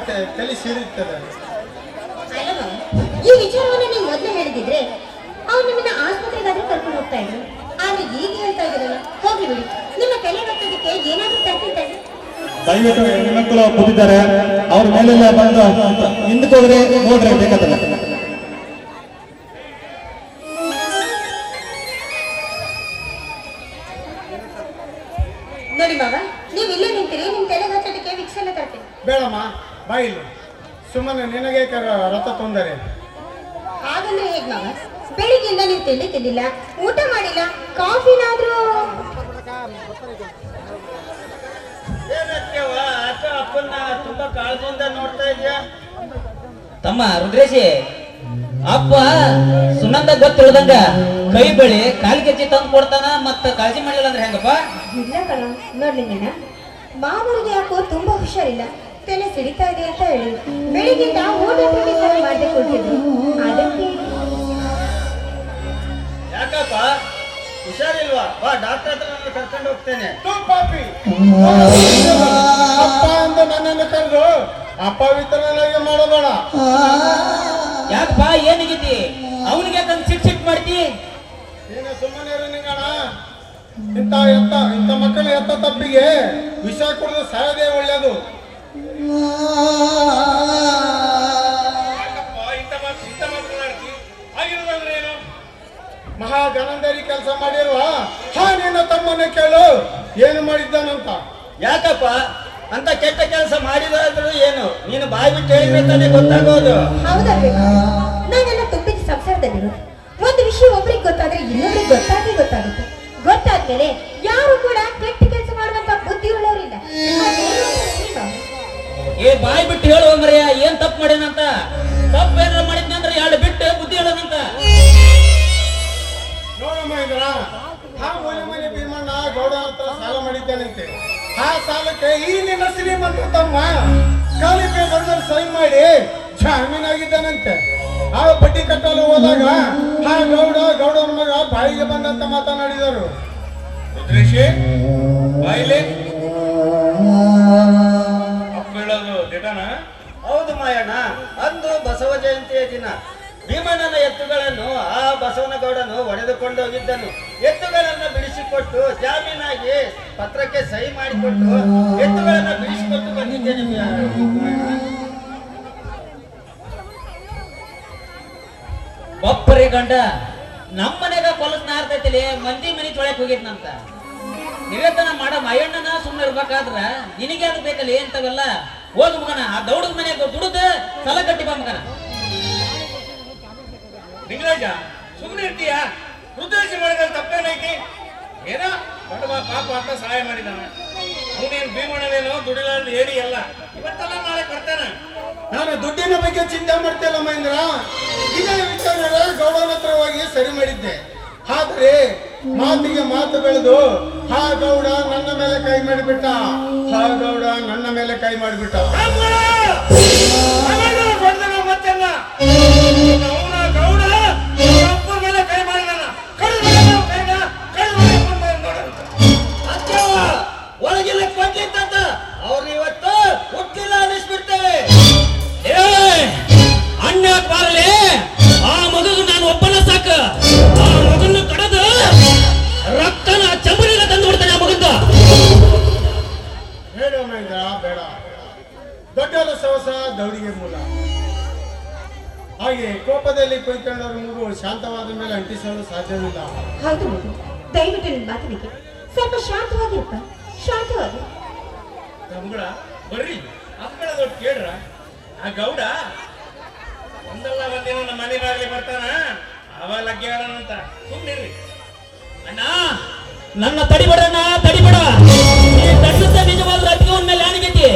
ಬೇಡಮ್ಮ ಯಾಕೆ ತೆ- ತಲೆ ಅಲ್ಲವ ಈ ವಿಚಾರವನ್ನು ನೀವು ಮೊದಲೇ ಹೇಳಿದ್ರೆ ಅವ್ರು ನಿಮ್ಮನ್ನ ಆಸ್ಪತ್ರೆಗಾದ್ರೂ ಕರ್ಕೊಂಡು ಹೋಗ್ತಾ ಇದ್ರು. ಆದ್ರೆ ಈಗ ಹೇಳ್ತಾ ಇದ್ದೀರಲ್ಲ ಹೋಗಿ ಬಿಡಿ. ನಿಮ್ಮ ತಲೆ ಬರ್ತದಕ್ಕೆ ಏನಾದ್ರೂ ತಪ್ಪಿದ್ದೆ ದಯವಿಟ್ಟು ಹೆಣ್ಮಕ್ಳು ಕೂತಿದ್ದಾರೆ ಅವ್ರ ಮೇಲೆಲ್ಲ ಬಂದು ಹಿಂದಕ್ಕೆ ಹೋದ್ರೆ ನೋಡ್ರಿ ಬೇಕಾದ್ರೆ ತೊಂದರೆ. ಹಾಗಂದ್ರೆ ಹೇಗ್ ಮಾವ ಬೆಳಿಗ್ಗೆಯಿಂದ ನೀವು ತಿಂಡಿ ತಿಂದಿಲ್ಲ ಊಟ ಮಾಡಿಲ್ಲ ಕಾಫಿನಾದ್ರೂ? ಅಪ್ಪನ್ನ ತುಂಬಾ ಕಾಳಜಿಯಿಂದ ನೋಡ್ತಾ ಇದೆಯಾ? ತಮ್ಮ ರುದ್ರೇಶಿ ಅಪ್ಪ ಸುನಂದ ಗೊತ್ತಿಳ್ದಂಗ ಕೈ ಬಳಿ ಕಾಲ್ ಕೆಚ್ಚಿ ತಂದು ಕೊಡ್ತಾನ ಮತ್ತ ಕಾಳಜಿ ಮಾಡ್ಲಿಲ್ಲ ಅಂದ್ರೆ ಹೆಂಗಪ್ಪ? ಇಲ್ಲ ಕಣ ನೋಡ್ಲಿ ನೀನ. ಮಾವನಿಗೆ ಯಾಕೋ ತುಂಬಾ ಹುಷಾರಿಲ್ಲ. ತಲೆ ಸಿಡಿತಾ ಇದೆ ಅಂತ ಹೇಳಿ ಬೆಳಿಗ್ಗೆಯಿಂದ ಊಟ ತಿಂಡಿ ಸರಿ ಮಾಡದೆ ಕೊಟ್ಟಿದ್ರು ಅದಕ್ಕೆ ಯಾಕಪ್ಪ? ಹುಷಾರಿಲ್ವಾ? ಬಾ ಡಾಕ್ಟರ್ ಹತ್ರ ನಾನು ಕರ್ಕೊಂಡು ಹೋಗ್ತೇನೆ. ಪಾಪಿ. ಅಪ್ಪ ಅಂತ ನನ್ನನ್ನು ಕರೆದು ಅಪವಿತ್ರನಾಗಿ ಮಾಡಬೇಡ ಯಾಕಪ್ಪ ಏನಿಗೈತಿ ಅವನಿಗೆ ತಂದು ಸಿಟ್ ಸಿಟ್ ಮಾಡ್ತಿ? ನೀನು ಸುಮ್ಮನೆ ಇರು ನಿಂಗಣ. ಇಂಥ ಎತ್ತ ಇಂಥ ಮಕ್ಕಳ ಎತ್ತ ತಪ್ಪಿಗೆ ವಿಷ ಕುಡಿದು ಸಾಯೋದೇ ಒಳ್ಳೆಯದು. ಮಹಾ ಗಣಂದರಿ ಕೆಲಸ ಮಾಡಿರುವ ಹಾ ನಿನ್ನ ತಮ್ಮನ ಕೇಳು. ಏನು ಮಾಡಿದ್ದಾನಂತ? ಯಾಕಪ್ಪ? ಅಂತ ಕೆಟ್ಟ ಕೆಲಸ ಮಾಡಿದಾದ್ರೂ ಏನು? ನೀನು ಬಾಯಿ ಬಿಟ್ಟು ಹೇಳಿದ್ರೆ ತಾನೇ ಗೊತ್ತಾಗೋದು. ಹೌದಲ್ವೇ ನಾನೆಲ್ಲ ತುಂಬಿದ ಸಂಸಾರದಲ್ಲಿರೋದು. ಒಂದು ವಿಷಯ ಒಬ್ರಿಗೆ ಗೊತ್ತಾದ್ರೆ ಇನ್ನೊಬ್ರಿಗೆ ಗೊತ್ತಾಗಿ ಗೊತ್ತಾಗುತ್ತೆ. ಗೊತ್ತಾದ್ಮೇಲೆ ಯಾರು ಕೂಡ ಕೆಟ್ಟ ಕೆಲಸ ಮಾಡುವಂತ ಬುದ್ಧಿ ಉಳ್ಳವರಿಲ್ಲ. ಏ ಬಾಯ್ ಬಿಟ್ಟು ಹೇಳುವ ಮರೆಯ ಏನ್ ತಪ್ಪು ಮಾಡ್ಯಾನಂತ ತಪ್ಪು ಏನಾರ ಮಾಡಿದ್ನಂದ್ರೆ ಎರಡು ಬಿಟ್ಟು ಬುದ್ಧಿ ಹೇಳೋದಂತ? ನೋಡಮ್ಮ ಇದ್ರ ಹಾ ಮನೆ ಮನೆ ಭೀಮಣ್ಣ ಗೌಡ ಹತ್ರ ಸಾಲ ಮಾಡಿದ್ದಾನಂತೆ. ಆ ಸಾಲಕ್ಕೆ ಈ ನಿನ್ನ ಶ್ರೀಮಂತ ತಮ್ಮ ಕಾಲಿಕೆ ಬರೆದಲ್ಲಿ ಸೈನ್ ಮಾಡಿ ಜಾಮೀನಾಗಿದ್ದಾನಂತೆ ಆ ಬಡ್ಡಿ ಕಟ್ಟಲು ಹೋದಾಗ ಆ ಗೌಡ ಗೌಡನ ಮಗ ಬಾಯಿಗೆ ಬಂದಂತ ಮಾತನಾಡಿದರು. ರುದ್ರೇಶಿ ಮಾಯಣ್ಣ ಅಂದು ಬಸವ ಜಯಂತಿಯ ದಿನ. ಭೀಮಣ್ಣನ ಎತ್ತುಗಳನ್ನು, ಆ ಬಸವನಗೌಡನು ಹೋಗಿದ್ದನು. ಎತ್ತುಗಳನ್ನು ಬಿಡಿಸಿಕೊಟ್ಟು ಜಾಮೀನಾಗಿ ಪತ್ರಕ್ಕೆ ಸಹಿ ಮಾಡಿಕೊಟ್ಟು ಎತ್ತುಗಳನ್ನು ಬಿಡಿಸಿಕೊಟ್ಟು ಬಂದಿದ್ದೇನೆ ಒಬ್ಬರಿ ಗಂಡ, ನಮ್ಮ ಮನೆಗ ಮಂದಿ ಮನಿ ತೊಳಕ್ ಹೋಗಿದ್ನಂತ. ನಿವೇತನ ಮಾಡ ಮಯಣ್ಣನ ಸುಮ್ಮನೆ ಇರ್ಬೇಕಾದ್ರ ನಿನಗೆ ಅದು ಬೇಕಲ್ಲ ಅಂತವೆಲ್ಲ ಹೋಗು ಮಗನ ಆ ದೌಡದ ಮನೆ ದುಡಿದು ಸಲ ಕಟ್ಟಿ ಬಾ ಮಗನ. ನಿಂಗರಾಜ ಸುಮ್ಮನೆ ಇರ್ತೀಯ? ಉದ್ದೇಶ ಮಾಡಿದ್ರೆ ತಪ್ಪೇನೈತಿ? ಏನೋ ಬಡವ ಪಾಪ ಅಂತ ಸಹಾಯ ಮಾಡಿದಾನ ಅವನೇನು ಭೀಮಣ್ಣನೇನೋ ದುಡಿಲಾರ್ದು ಹೇಳಿ ಅಲ್ಲ ಇವತ್ತಲ್ಲ ನಾಳೆ ಬರ್ತಾನೆ ನಾನು ದುಡ್ಡಿನ ಬಗ್ಗೆ ಚಿಂತೆ ಮಾಡ್ತಿಲ್ಲ ಮಹೇಂದ್ರ. ಇದೇ ವಿಚಾರ ಗೌಡನ ಹತ್ರ ಹೋಗಿ ಸರಿ ಮಾಡಿದ್ದೆ. ಆದ್ರೆ ಮಾತಿಗೆ ಮಾತು ಬೆಳೆದು ಹಾ ಗೌಡ ನನ್ನ ಮೇಲೆ ಕೈ ಮಾಡಿಬಿಟ್ಟ. ಹಾ ಗೌಡ ನನ್ನ ಮೇಲೆ ಕೈ ಮಾಡಿಬಿಟ್ಟ. ದಯವಿಟ್ಟು ನಿನ್ ಮಾತಿನಿಗೆ ಸ್ವಲ್ಪ ಶಾಂತವಾಗಿರಪ್ಪ. ಶಾಂತವಾಗಿ. ತಮ್ಗಳ ಬರ್ರಿ. ದೊಡ್ಡ ಕೇಳ್ರ? ಆ ಗೌಡ? ಒಂದಲ್ಲ ಒಂದಿನ ನಮ್ಮ ಮನೆ ಬಾಗಿಲಿ ಬರ್ತಾನ? ಅವ ಲಗ್ಗೆ ಸುಮ್ಮನೆ ಸುಮ್ಮನಿರ್ರಿ ಅಣ್ಣ, ನನ್ನ ತಡಿಬೇಡಣ್ಣ ತಡಿಬೇಡ. ನೀ ತಡಿದ ನಿಜವಾದ ಅತ್ತಿಗೆ ಮೇಲೆ ಯಾನಿಗೈತಿ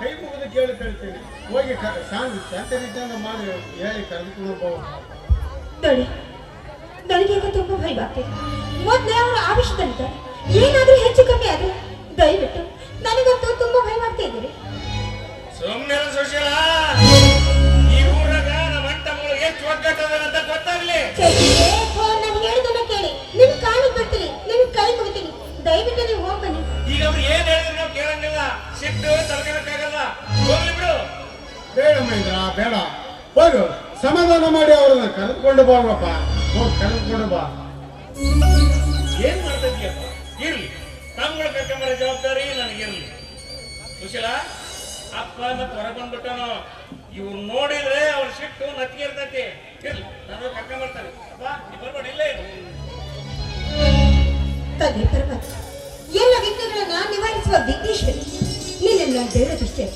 ಕೈ ಮುಗಿದು ಕೇಳಿ ಕೇಳ್ತೀನಿ ಹೋಗಿ ಶಾಂತ ರೀತಿಯಿಂದ ಮಾಡಿ ಹೇಳಿ ಕರೆದುಕೊಂಡು ಹೋಗಿ ನನಗೀಗ ತುಂಬ ಭಯವಾಗ್ತಿದೆ ಮೊದಲೇ ಅವರ ಆವೇಶದಲ್ಲಿದ್ದಾರೆ. ಏನಾದರೂ ಹೆಚ್ಚು ಕಮ್ಮಿ ಆದರೆ ದಯವಿಟ್ಟು ನನಗಂತೂ ತುಂಬ ಭಯವಾಗ್ತಾ ಇದ್ದೀರಿ. ಸುಮ್ಮನೆ ಸುಶೀಲ. ಈ ಊರಾಗ ನಮ್ಮ ಅಣ್ಣ ತಮ್ಮಗಳು ಎಷ್ಟು ಒಗ್ಗಟ್ಟದ ಅಂತ ಗೊತ್ತಾಗ್ಲಿ ಸಮಾಧಾನ ಮಾಡಿ ಅವ್ರನ್ನ ಕರೆದುಕೊಂಡು ಬಾರಪ್ಪ ಹೋಗಿ ಕರೆದುಕೊಂಡು ಬಾ. ಏನ್ ಮಾಡ್ತಾ ಇದೀಯಪ್ಪ ಇರ್ಲಿ. ತಮ್ಮಗಳ ಕರ್ಕೊಂಬರೋ ಜವಾಬ್ದಾರಿ ನನಗಿರ್ಲಿ ಕುಶಲ ಅಪ್ಪ ಮತ್ತೆ ಹೊರಗೊಂಡ್ಬಿಟ್ಟನು? ಇವ್ರು ನೋಡಿದ್ರೆ ಅವ್ರ ಸಿಟ್ಟು ನತ್ತಿಗೆ ಇರ್ತೈತಿ. ಇರ್ಲಿ ನಾನು ಕರ್ಕೊಂಬರ್ತಾನೆ ಅಪ್ಪ ನೀ ಬರ್ಬೇಡ ಇಲ್ಲೇ. ತಂದೆ ಪರ್ವತ ಎಲ್ಲ ವಿಘ್ನಗಳನ್ನ ನಿವಾರಿಸುವ ವಿಘ್ನೇಶ್ವರಿ. ನಿನ್ನನ್ನು ದೇವರದೃಷ್ಟಿ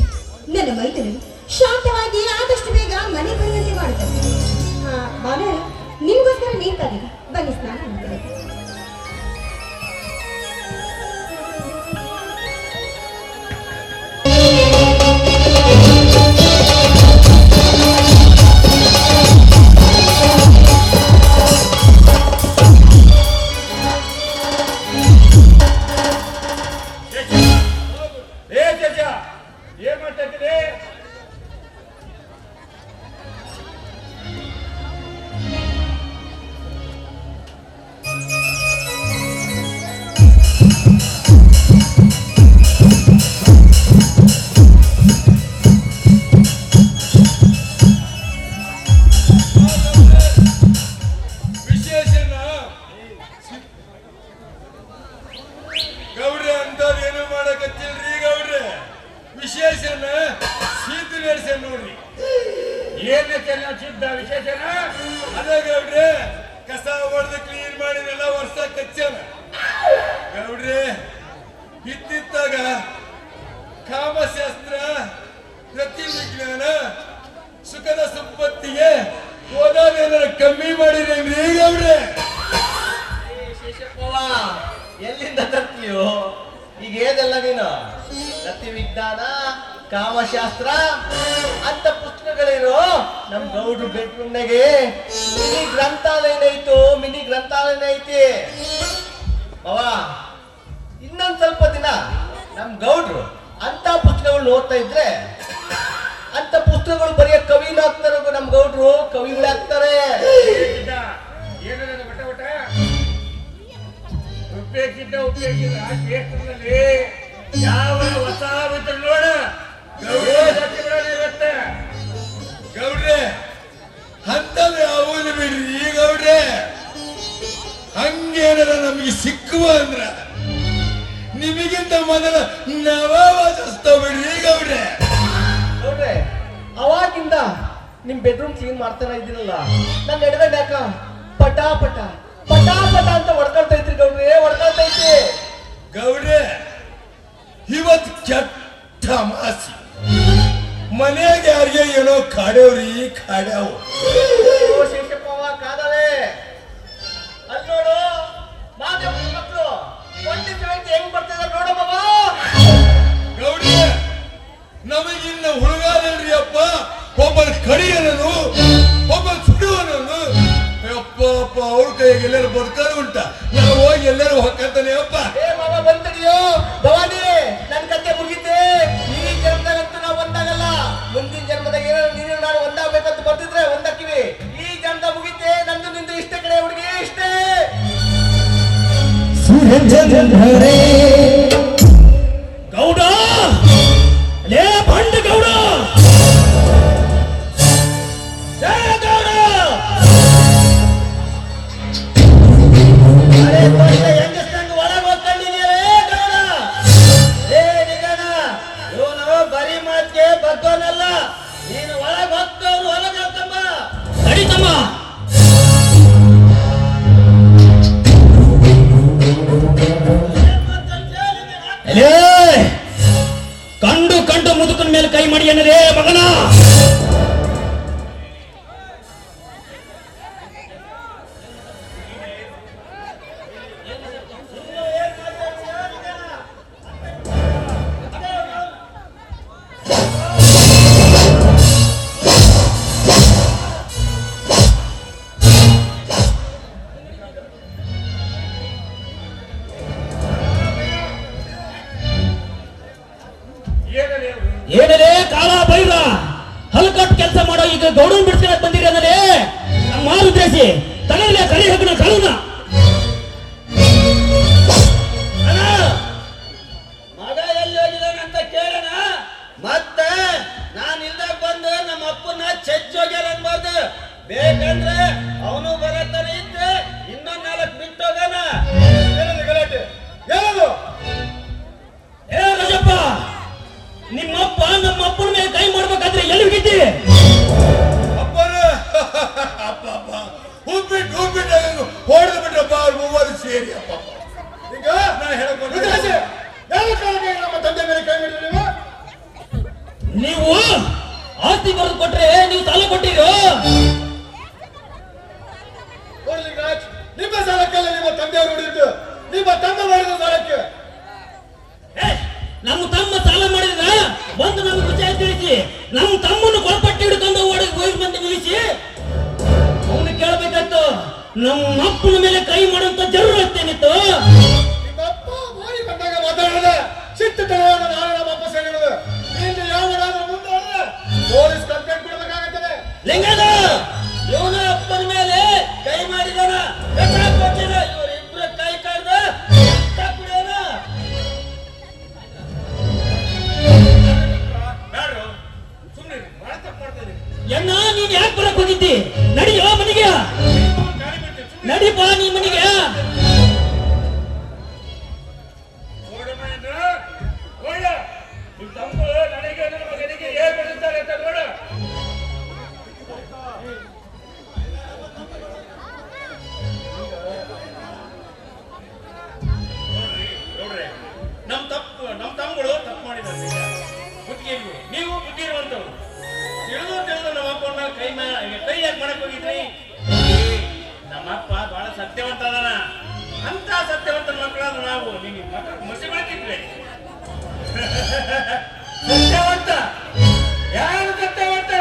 ನನ್ನ ಮೈದನು ಶಾಂತವಾಗಿ ಆದಷ್ಟು ಬೇಗ ಮನೆ ಬರುವಂತೆ ಮಾಡುತ್ತೆ ಹಾ ಬಾನರ ನಿಮ್ಗೋಸ್ಕರ ನೀರು ತಂದಿದೆ ಬನ್ನಿ ಸ್ನಾನ ಮಾಡ್ತೀನಿ. ಈಗ ಏನೆಲ್ಲ ನೀನು? ರತಿ ವಿಜ್ಞಾನ ಕಾಮಶಾಸ್ತ್ರ, ಅಂತ ಪುಸ್ತಕಗಳಿರೋ ನಮ್ ಗೌಡ್ರು ಬೆಡ್ರೂಮ್ನಾಗೆ ಮಿನಿ ಗ್ರಂಥಾಲಯನ ಐತು ಮಿನಿ ಗ್ರಂಥಾಲಯ ಐತಿ. ಇನ್ನೊಂದ್ ಸ್ವಲ್ಪ ದಿನ ನಮ್ ಗೌಡ್ರು ಅಂತ ಪುಸ್ತಕಗಳು ಓದ್ತಾ ಇದ್ರೆ, ಅಂತ ಪುಸ್ತಕಗಳು ಬರೆಯ ಕವಿನ ಆಗ್ತಾರೆ ನಮ್ ಗೌಡ್ರು ಕವಿಗಳಾಗ್ತಾರೆ ಉಪಯೋಗಿಸಿದ್ದ ಉಪಯೋಗಿಸಿದ ಕ್ಷೇತ್ರದಲ್ಲಿ ಯಾವ ಹೊಸ ನೋಡ. ಇವತ್ತ ಗೌಡ್ರೆ ಅಂತಂದ್ರೆ ಯಾವುದು ಬಿಡ್ರಿ ಗೌಡ್ರೆ? ಹಂಗೇನಾರ ನಮಗೆ ಸಿಕ್ಕುವ ಅಂದ್ರ ನಿಮಗಿಂತ ಮೊದಲ ನವ ವಾಸಿಸ್ತಾವ ಬಿಡ್ರಿ ಗೌಡ್ರೆ. ಗೌಡ್ರೆ ಅವಾಗಿಂದ ನಿಮ್ ಬೆಡ್ರೂಮ್ ಕ್ಲೀನ್ ಮಾಡ್ತಾನೆ ಇದ್ದೀನಲ್ಲ. ನನ್ನ ಎಡಗಡೆ ಯಾಕ ಪಟಾ ಪಟ ಅಂತ ಹೊಡ್ಕೊಳ್ತಾ ಇದ್ರಿ ಗೌಡ್ರೆ ಹೊಡ್ಕೊಳ್ತಾ ಐತಿ ಗೌಡ್ರೆ ಇವತ್ ಕೆಟ್ಟ ಮಾಸಿ. ಮನೆಯಾಗ ಯಾರಿಗೆ ಏನೋ ಕಾಡ್ಯಾವ್ರಿ ಕಾಡ್ಯಾವ. ಅಲ್ಲಿ ನೋಡು ಮಕ್ಕಳು ಒಂದೇ ಹೆಂಗ್ ಬರ್ತಿದಾರೆ ನೋಡು ಬಾಬಾ ಗೌಡ್ರೆ ನಮಗಿನ್ನ ಹುಡುಗಾರಲ್ರಿ ಎಲ್ಲರೂ ಬದುಕಾರು ಉಂಟ. ನಾವು ಹೋಗಿ ಎಲ್ಲರೂ ಹೊಕ್ಕಂತಾನೆ ಅಪ್ಪ. ಏ ಮಾವ ಬಂತಡಿಯೋ ಭವಾನಿ ನನ್ನ ಕತೆ ಮುಗಿತೆ? ಈ ಜನ್ಮದಾಗಂತೂ ನಾವು ಒಂದಾಗಲ್ಲ. ಮುಂದಿನ ಜನ್ಮದಾಗ ಏನೋ ನೀನು ನಾನು ಒಂದಾಗ್ಬೇಕಂತ ಬರ್ತಿದ್ರೆ ಒಂದಕ್ಕಿವಿ. ಈ ಜನ್ಮದ ಮುಗಿತೆ ನಂದು ನಿಂದು ಇಷ್ಟೇ ಕಡೆ ಹುಡುಗಿ ಇಷ್ಟೇ. ಗೌಡ ಮುದುಕನ ಮೇಲೆ ಕೈ ಏನೇ ಕಾಲ ಬೈರ ಹಲ್ಕಟ್ ಕೆಲಸ ಮಾಡೋ ಈಗ ಗೌಡನ್ ಬಿಡ್ಸ್ಕೊಳಕ್ ಬಂದಿರಿ ಅಂದ್ರೆ ಮಾರು ಉದ್ದೇಶಿ ತಲೆಯಲ್ಲೇ ಕಲಿ ಹಗ್ನ ಕಲುನ ಮಗ ಎಲ್ಲ ಹೋಗಿದಾನ ಅಂತ ಕೇಳೋಣ. ಮತ್ತೆ ನಾನು ಇಲ್ದಾಗ ಬಂದು ನಮ್ಮ ಅಪ್ಪನ ಚಚ್ಚೋಗ್ಯಾರ ಅನ್ಬಾರ್ದು. ಬೇಕಂದ್ರೆ ಅವನು ಬರತ್ತಾನೆ ಬೇಡಿ ಅಪ್ಪ ಈಗ ನಾ ಹೇಳಕ್ ಯಾವ ಕಾರಣಕ್ಕೆ ನಮ್ಮ ತಂದೆ ಮೇಲೆ ಕೈ ಮಾಡಿದ್ರು ನೀವು? ನೀವು ಆಸ್ತಿ ಬರೆದು ಕೊಟ್ರೆ ನೀವು ಸಾಲ ಕೊಟ್ಟಿರೋ? ನಿಮ್ಮ ಸಾಲಕ್ಕೆಲ್ಲ ನಿಮ್ಮ ತಂದೆಯವರು ಹೊಡೆದಿದ್ದು ನಿಮ್ಮ ತಮ್ಮ ಮಾಡಿದ ಸಾಲಕ್ಕೆ. ನಮ್ಮ ತಮ್ಮ ಸಾಲ ಮಾಡಿದ ಬಂದು ನಮ್ಗೆ ವಿಚಾರ ತಿಳಿಸಿ. ನಮ್ಮ ತಮ್ಮನ್ನು ನಮ್ಮ ಅಪ್ಪನ ಮೇಲೆ ಕೈ ಮಾಡುವಂತ ಜರೂರು ಎನ್ನ ಮೋರಿ ಬಂದಾಗ ಮಾತಾಡದ ಸಿಟ್ಟು ತಲೆಯನ್ನು ನಾನು ನಮ್ಮ ಅಪ್ಪ ಸೇರಿರೋದು ಇನ್ನು ಯಾವನಾದ್ರೂ ಮುಂದೆ ಹೋದ್ರೆ ಪೊಲೀಸ್ ಕಂಪ್ಲೇಂಟ್ ಕೊಡಬೇಕಾಗುತ್ತದೆ. ಲಿಂಗದ ಇವನ ಅಪ್ಪನ ಮೇಲೆ ಕೈ ಮಾಡಿದಾನ. ಇವರಿಬ್ಬರ ಕೈ ಕಡ್ದ ಕುಡಿಯೋಣ ಎಣ್ಣ ನೀನ್ ಯಾಕೆ ಬರಕ್ ಹೋಗಿದ್ದಿ? ಕೈ ಯಾಕೆ ಮಾಡಕ್ ಹೋಗಿದ್ರಿ? ನಮ್ಮಪ್ಪ ಬಹಳ ಸತ್ಯವಂತ ಅದಾನ ಅಂತ ಸತ್ಯವಂತ ಮಕ್ಕಳಾದ ನಾವು ನಿಮಗೆ ಮಕ್ಕಳು ಮಸಿ ಸತ್ಯವಂತ. ಯಾರು ಸತ್ಯವಂತ?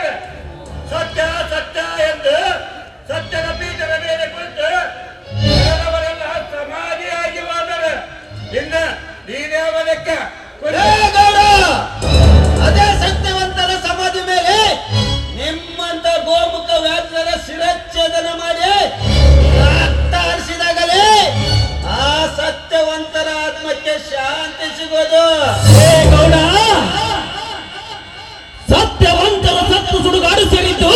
ಸತ್ಯ ಸತ್ಯ ಎಂದು ಸತ್ಯದ ಬೀಜದ ಮೇಲೆ ಕುಳಿತು ಜನರವರೆಲ್ಲ ಸಮಾಧಿಯಾಗಿ ಹೋದರು ಇನ್ನ ನೀನೇ ಅವನಕ್ಕ. ಏ ವ್ಯಾಸರ ಶಿರಚ್ಛೇದನ ಮಾಡಿ ರಕ್ತ ಆ ಸತ್ಯವಂತರ ಆತ್ಮಕ್ಕೆ ಶಾಂತಿ ಸಿಗೋದು ಗೌಡ, ಸತ್ಯವಂತರ ಸತ್ತು ಸುಡುಗಾಡು ಸೇರಿದ್ದು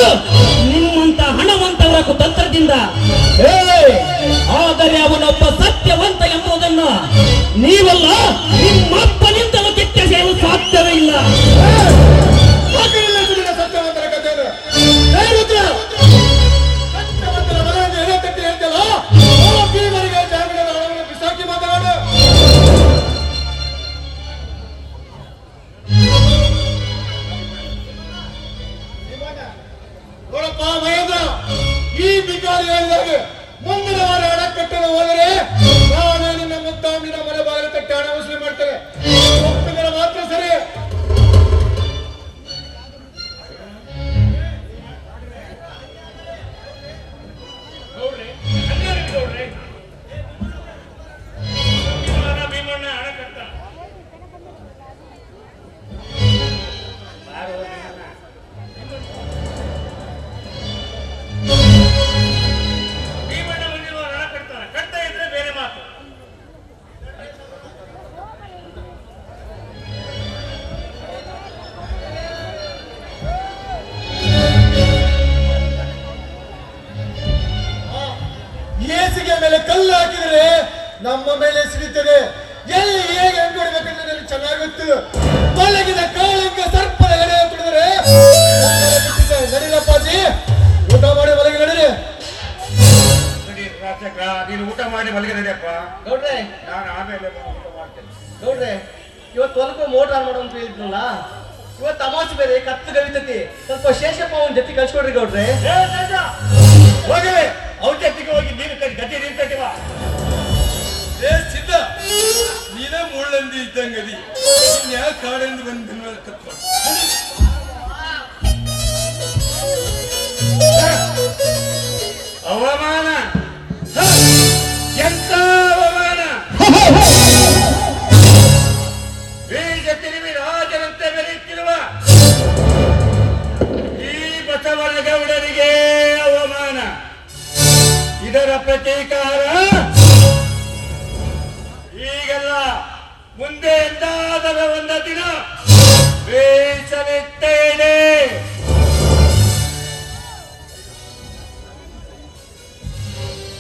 ನಿಮ್ಮಂತ ಹಣವಂತವರ ಕುತಂತ್ರದಿಂದ ಆದರೆ ಅವನೊಬ್ಬ ಸತ್ಯವಂತ ಎಂಬುದನ್ನು ನೀವಲ್ಲ ನಿಮ್ಮಪ್ಪನಿಂದಲೂ ಹಣ ವಸೂಲಿ ಮಾಡ್ತೇನೆ ಮಲಗಿ ನೋಡ್ರೆ. ನಾನು ಆಮೇಲೆ ಊಟ ಮಾಡ್ತೇನೆ. ನೋಡ್ರೆ ಇವತ್ತು ಹೊಲಕ್ಕೂ ಮೋಟರ್ ಆನ್ ಮಾಡೋ ಅಂತ ಹೇಳಿದ್ರಲ್ಲ ಇವತ್ತು ಅಮಾಸೆ ಬೇರೆ ಕತ್ತು ಕವಿತತಿ ಸ್ವಲ್ಪ ಶೇಷಪ್ಪ ಅವನ ಜೊತೆ ಕಳ್ಸ್ಕೊಡ್ರಿ ಗೌಡ್ರೆ. ಏ ರಾಜ, ಹೋಗಿ. ಅವ್ರ ಜೊತೆಗೆ ಹೋಗಿ ನೀನು ಕಟ್ಟಿ ಗತಿ ಬಾ ಏ ಸಿದ್ಧ. ನೀನೇ ಮುಳ್ಳಂದಿ ಇದ್ದಂಗದಿ ಯಾಕೆ ಕಾಡಿಂದ ಬಂದು ಮೇಲೆ ಅವಮಾನ.